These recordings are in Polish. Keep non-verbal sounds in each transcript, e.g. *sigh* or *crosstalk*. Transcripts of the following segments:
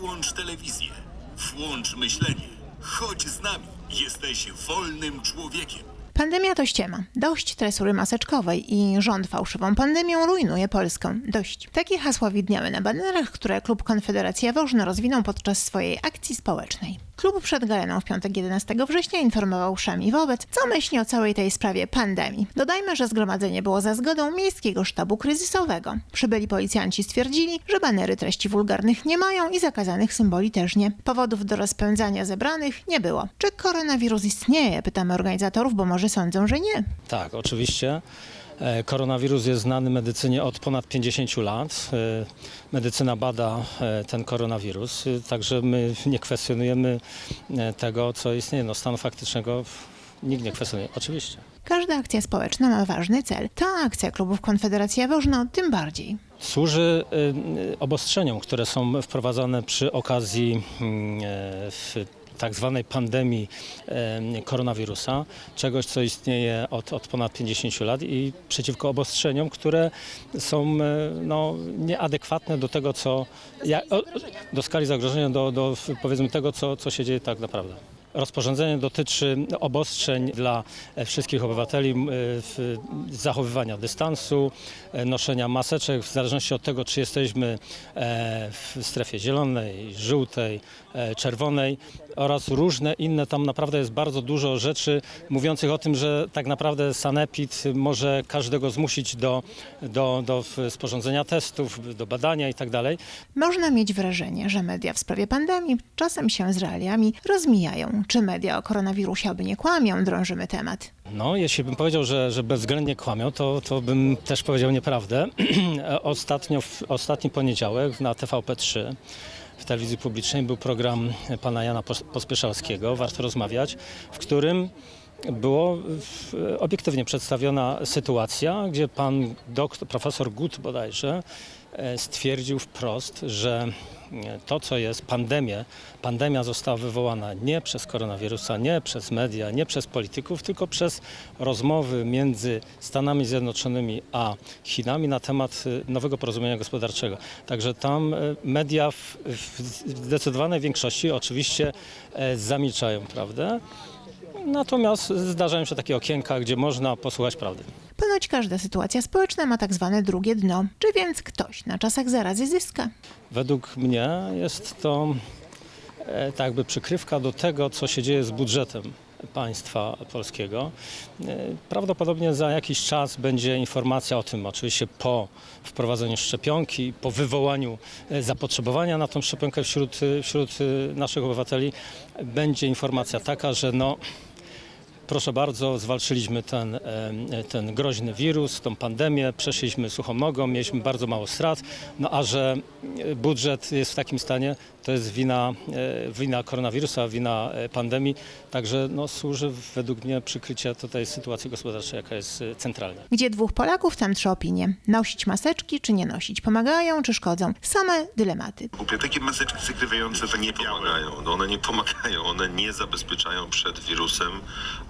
Wyłącz telewizję. Włącz myślenie. Chodź z nami. Jesteś wolnym człowiekiem. Pandemia to ściema. Dość tresury maseczkowej i rząd fałszywą pandemią rujnuje Polskę. Dość. Takie hasła widniały na banerach, które klub Konfederacja Wożna rozwinął podczas swojej akcji społecznej. Klub przed galeną w piątek 11 września informował wszemi wobec, co myśli o całej tej sprawie pandemii. Dodajmy, że zgromadzenie było za zgodą Miejskiego Sztabu Kryzysowego. Przybyli policjanci stwierdzili, że banery treści wulgarnych nie mają i zakazanych symboli też nie. Powodów do rozpędzania zebranych nie było. Czy koronawirus istnieje? Pytamy organizatorów, bo może sądzą, że nie. Tak, oczywiście. E, Koronawirus jest znany medycynie od ponad 50 lat. E, Medycyna bada e, ten koronawirus, także my nie kwestionujemy tego, co istnieje. No, stanu faktycznego nikt nie kwestionuje, oczywiście. Każda akcja społeczna ma ważny cel. Ta akcja klubów Konfederacja Wożno tym bardziej. Służy obostrzeniom, które są wprowadzane przy okazji mm, tak zwanej pandemii koronawirusa, czegoś, co istnieje od, od ponad 50 lat i przeciwko obostrzeniom, które są e, no, nieadekwatne do tego, co, do skali zagrożenia, do, do powiedzmy tego, co, co się dzieje tak naprawdę. Rozporządzenie dotyczy obostrzeń dla wszystkich obywateli zachowywania dystansu, noszenia maseczek w zależności od tego, czy jesteśmy e, w strefie zielonej, żółtej, e, czerwonej oraz różne inne. Tam naprawdę jest bardzo dużo rzeczy mówiących o tym, że tak naprawdę sanepid może każdego zmusić do, do, do sporządzenia testów, do badania itd. Można mieć wrażenie, że media w sprawie pandemii czasem się z realiami rozmijają. Czy media o koronawirusie oby nie kłamią, drążymy temat. No, jeśli bym powiedział, że, że bezwzględnie kłamią, to, to bym też powiedział nieprawdę. *clears throat* Ostatnio, w ostatni poniedziałek na TVP3 w telewizji publicznej był program pana Jana Pos- Pospieszalskiego, Warto Rozmawiać, w którym było w- obiektywnie przedstawiona sytuacja, gdzie pan doktor, profesor Gut bodajże e, stwierdził wprost, że e, to, co jest pandemię, pandemia została wywołana nie przez koronawirusa, nie przez media, nie przez polityków, tylko przez rozmowy między Stanami Zjednoczonymi a Chinami na temat e, nowego porozumienia gospodarczego. Także tam e, media w, w zdecydowanej większości oczywiście e, zamilczają prawdę. Natomiast zdarzają się takie okienka, gdzie można posłuchać prawdy. Ponoć każda sytuacja społeczna ma tak zwane drugie dno. Czy więc ktoś na czasach zarazy zyska? Według mnie jest to e, tak jakby przykrywka do tego, co się dzieje z budżetem państwa polskiego. E, Prawdopodobnie za jakiś czas będzie informacja o tym, oczywiście po wprowadzeniu szczepionki, po wywołaniu e, zapotrzebowania na tą szczepionkę wśród, e, wśród naszych obywateli, będzie informacja taka, że no, Proszę bardzo, zwalczyliśmy ten, e, ten groźny wirus, tą pandemię, przeszliśmy suchą nogą, mieliśmy bardzo mało strat, no a że e, budżet jest w takim stanie, to jest wina, e, wina koronawirusa, wina pandemii, także no, służy według mnie przykrycie tutaj sytuacji gospodarczej, jaka jest centralna. Gdzie dwóch Polaków, tam trzy opinie. Nosić maseczki czy nie nosić? Pomagają czy szkodzą? Same dylematy. Głupie takie maseczki przykrywające to nie pomagają. No one nie pomagają, one nie zabezpieczają przed wirusem,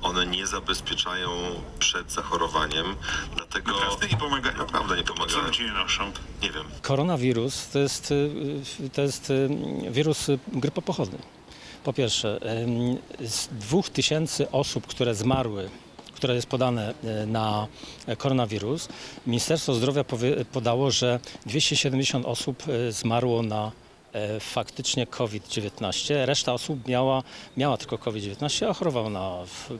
one nie zabezpieczają przed zachorowaniem, dlatego... Naprawdę nie pomagają? Naprawdę nie Co pomagają. ludzie nie noszą? Nie wiem. Koronawirus to jest, y, to jest y, wirus y, grypopochodny. Po pierwsze, z dwóch tysięcy osób, które zmarły, które jest podane y, na koronawirus, Ministerstwo Zdrowia podało, że 270 osób y, zmarło na e, faktycznie COVID-19. Reszta osób miała, miała tylko COVID-19, a chorowała na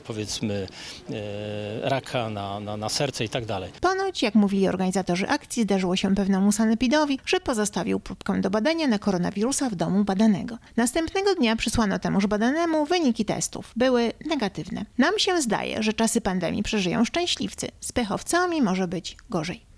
powiedzmy e, raka, na, na, na serce i tak dalej. Ponoć, jak mówili organizatorzy akcji, zdarzyło się pewnemu sanepidowi, że pozostawił próbkę do badania na koronawirusa w domu badanego. Następnego dnia przysłano temuż badanemu wyniki testów. Były negatywne. Nam się zdaje, że czasy pandemii przeżyją szczęśliwcy. Z pechowcami może być gorzej.